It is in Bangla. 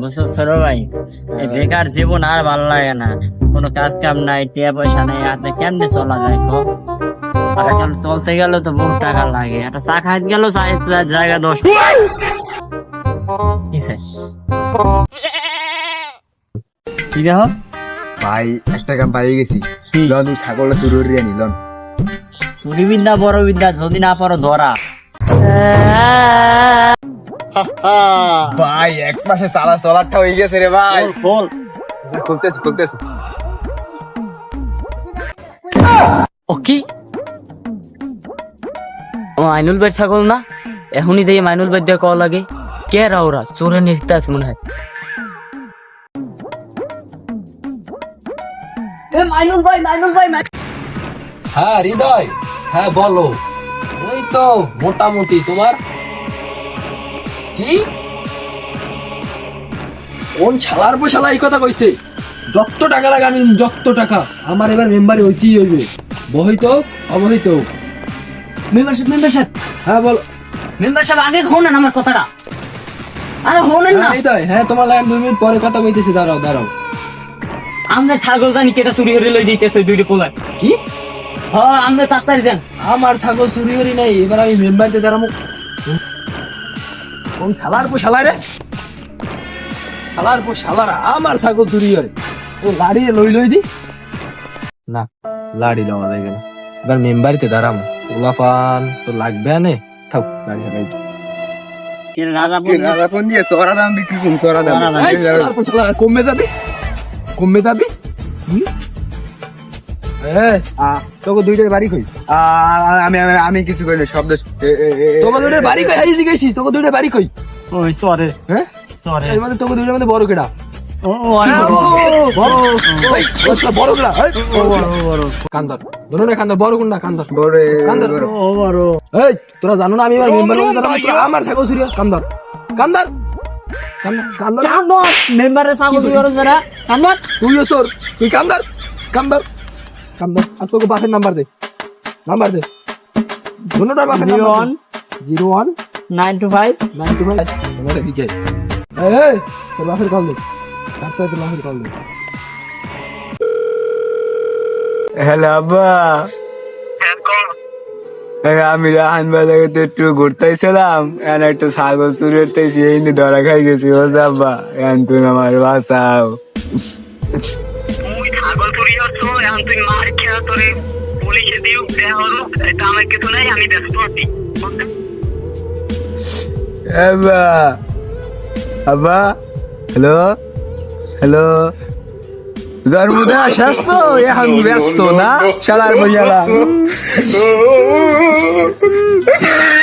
বুঝছ ছোট ভাই। বেকার জীবন আর ভালো লাগে না। কোনো কাজ কাম নাই টিয়া পয়সা নাই হাতে কেমনে চলা যায় কো আজকাল চলতে গেলে তো বহু টাকা লাগে। একটা চা খাইতে গেলেও চা জায়গা দশ কি দেখো? ভাই একটা কাম পাই গেছি? লন তুই ছাগলটা চুরি করে আনি লন। চুরি বিদ্যা বড় বিদ্যা যদি না পারো ধরা। ভাই এক মাসে চালা চলারটা হয়ে গেছে রে ভাই। বল খুলতেছি খুলতেছি। ও কি? ও আইনুল ভাই ছাগল না? এখনই যাই মাইনুল ভাই দিয়ে কল লাগে কে রা ওরা? চোরে নিতে আছে মনে হয়। হ্যাঁ হৃদয়। হ্যাঁ বলো। ওই তো মোটামুটি। তোমার? কি? কোন ছালার পর শালা এই কথা কইছে? যত টাকা লাগে আমি যত টাকা আমার এবার মেম্বারে হইতেই হইবে। বহিত অবহিত মেম্বারশিপ মেম্বারশিপ হ্যাঁ বল। মেম্বারশিপ আগে শোনেন আমার কথাটা। আরে শোনেন না। হ্যাঁ, হ্যাঁ তোমার লাগে দুই মিনিট পরে কথা কইতেছি দাঁড়াও দাঁড়াও। আমরা ছাগল জানি কেটা চুরি করে লই দিতেছে দুইটা পোলা কি? হ্যাঁ আমরা যান। আমার ছাগল চুরি করি নাই এবার আমি মেম্বারতে দাঁড়াবো কোন শালার পর শালা রে শালার পর শালারা আমার ছাগল চুরি করে ও লাড়িয়ে লই লই দি না লাড়ি লওয়া যায় গেল এবার মেম্বারিতে দাঁড়াম ওলাফান তো লাগবে আনে থাক লাড়ি হারাই কমবে যাবি কমবে যাবি তোকে দুইটার বাড়ি কই? আমি আমি কিছু না শব্দ তোকে দুইটার বাড়ি কই? হাইজি গেছি তোকে দুইটার বাড়ি কই? ওই সরে হ্যাঁ? সরে। এর মধ্যে তোকে দুইটার মধ্যে বড় কেডা? ও ও অনেক বড়। বড় ওই, ওই বড় কেডা এই, ও বড় ও বড় কান্দর ধরো না কান্দর বড় কোনটা কান্দর। বড় এ- কান্দর। বড়। ও বড়। এই তোরা জানো না আমি আমার ছাগল কান্দর কান্দর। কান্দর। কান্দর। কান্দর। মেম্বারে ছাগল তুই কান্দর। তুইও সর তুই কান্দর। কান্দর। কান্দর আর তোকে বাসের নাম্বার দে। নাম্বার দে। দুটোটা বাসের zero one. Zero one. Nine two five. Nine two five. তোমার ঠিক এই এই তোর বাসের কল দে। ডাক্তার তোর বাসের কল দে। হ্যালো আব্বা। আমি রাহান বাজারে তো একটু ঘুরতেছিলাম। এখন একটু ছাগল চুরি করতেছি এই নিয়ে ধরা খাই গেছি। ও আব্বা এখন তুমি আমার বাঁচাও। চুরি হচ্ছ এখন তুই মার খেয়ে তোরে পুলিশে দিও দেয়া হলো। এটা আমার কিছু নাই আমি ব্যস্ত আছি। আব্বা। আব্বা। হ্যালো? হ্যালো? জন্মদা শেষ তো? এখন ব্যস্ত না? শালার বইয়ালা।